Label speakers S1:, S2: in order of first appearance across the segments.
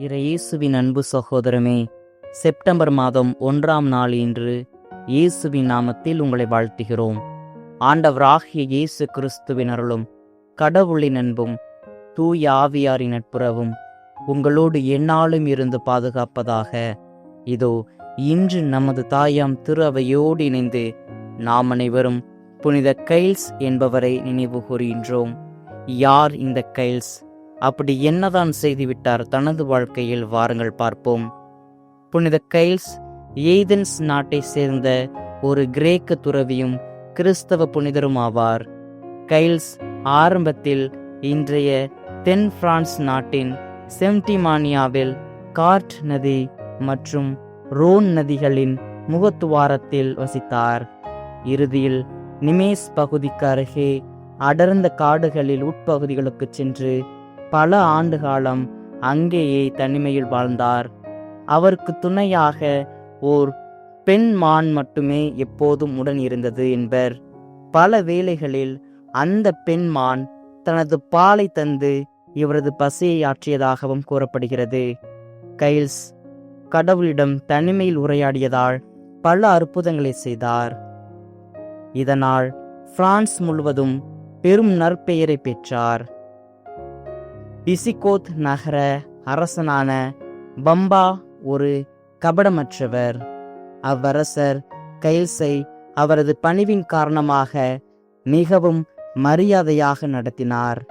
S1: இயேசுவின் அன்பு சகோதரமே செப்டம்பர் மாதம் ஒன்றாம் நாள் இன்று இயேசுவின் நாமத்தில் உங்களை வாழ்த்துகிறோம். ஆண்டவராகிய இயேசு கிறிஸ்துவின் அருளும் கடவுளின் அன்பும் தூய ஆவியாரின் நட்புறவும் உங்களோடு எந்நாளும் இருந்து பாதுகாப்பதாக இதோ இன்று நமது தாயாம் திரு அவையோடு இணைந்து நாம் அனைவரும் புனித கைல்ஸ் என்பவரை நினைவு கூறுகின்றோம். யார் இந்த கைல்ஸ்? அப்படி என்னதான் செய்துவிட்டார் தனது வாழ்க்கையில் வாருங்கள் பார்ப்போம். புனித கைல்ஸ் ஏதென்ஸ் நாட்டை சேர்ந்த ஒரு கிரேக்க துறவியும் கிறிஸ்தவ புனிதரும் ஆவார் கைல்ஸ் ஆரம்பத்தில் இன்றைய தென் பிரான்ஸ் நாட்டின் செம்டிமானியாவில் கார்ட் நதி மற்றும் ரோன் நதிகளின் முகத்துவாரத்தில் வசித்தார். இறுதியில் நிமேஸ் பகுதிக்கு அருகே அடர்ந்த காடுகளில் உட்பகுதிகளுக்கு சென்று பல ஆண்டு காலம் அங்கேயே தனிமையில் வாழ்ந்தார். அவருக்கு துணையாக ஓர் பெண் மான் மட்டுமே எப்போதும் உடன் இருந்தது என்பர். பல வேளைகளில் அந்த பெண் மான் தனது பாலை தந்து இவரது பசியை ஆற்றியதாகவும் கூறப்படுகிறது. கைல்ஸ் கடவுளிடம் தனிமையில் உரையாடியதால் பல அற்புதங்களை செய்தார். இதனால் பிரான்ஸ் முழுவதும் பெரும் நற்பெயரை பெற்றார். பிசிகோத் நகர அரசனான பம்பா ஒரு கபடமற்றவர். அவ்வரசர் கைல்ஸை அவரது பணிவின் காரணமாக மிகவும் மரியாதையாக நடத்தினார்.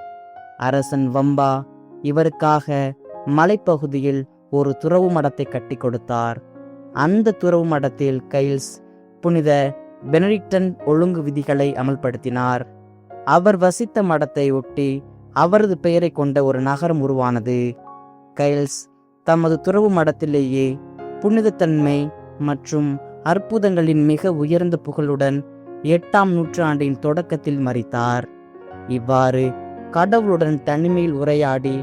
S1: அரசன் வம்பா இவருக்காக மலைப்பகுதியில் ஒரு துறவு மடத்தை கட்டி கொடுத்தார். அந்த துறவு மடத்தில் கைல்ஸ் புனித பெனடிக்டன் ஒழுங்கு விதிகளை அமல்படுத்தினார். அவர் வசித்த மடத்தை ஒட்டி அவரது பெயரை கொண்ட ஒரு நகரம் உருவானது. கைல்ஸ் தமது துறவு மடத்திலேயே புனிதத்தன்மை மற்றும் அற்புதங்களின் மிக உயர்ந்த புகழுடன் எட்டாம் நூற்றாண்டின் தொடக்கத்தில் மறித்தார். இவ்வாறு கடவுளுடன் தனிமையில் உரையாடி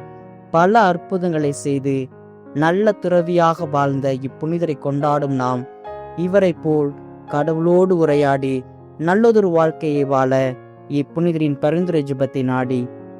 S1: பல அற்புதங்களை செய்து நல்ல துறவியாக வாழ்ந்த இப்புனிதரை கொண்டாடும் நாம் இவரைப் போல் கடவுளோடு உரையாடி நல்லதொரு வாழ்க்கையை வாழ இப்புனிதரின் பரிந்துரை ஜெபத்தை நாடி